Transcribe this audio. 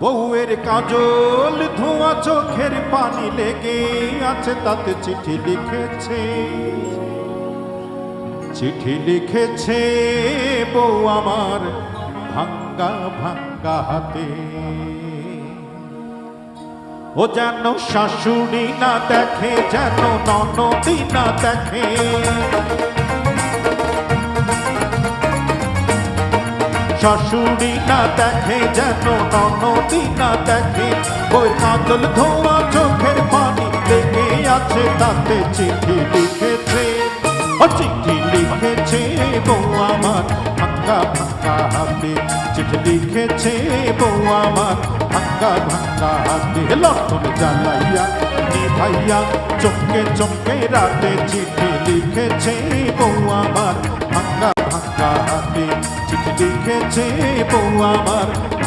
বউয়ের কাজল ধোঁয়া চোখের পানি লেগে আছে, তাতে চিঠি লিখেছে। চিঠি লিখেছে, বউ আমার ভাঙ্গা ভাঙ্গা হাতে। ও যেন শাশুড়ি না দেখে, যেন ননদি না দেখে শাশুড়ি না দেখে যেন ননদি না দেখে, ওই কাতল ধোয়া চোখের পানি লেগে আছে তাতে চিঠি লিখেছে। ও চিঠি লিখেছে বউ আমার ভাঙ্গা ভাঙ্গা হাতে, চিঠি লিখেছে বউ আমার ভাঙ্গা ভাঙ্গা হাতে। লক্ষণ জ্বালাইয়া নিভাইয়া, চমকে চমকে রাতে চিঠি লিখেছে বউ হাতে বউ আমার।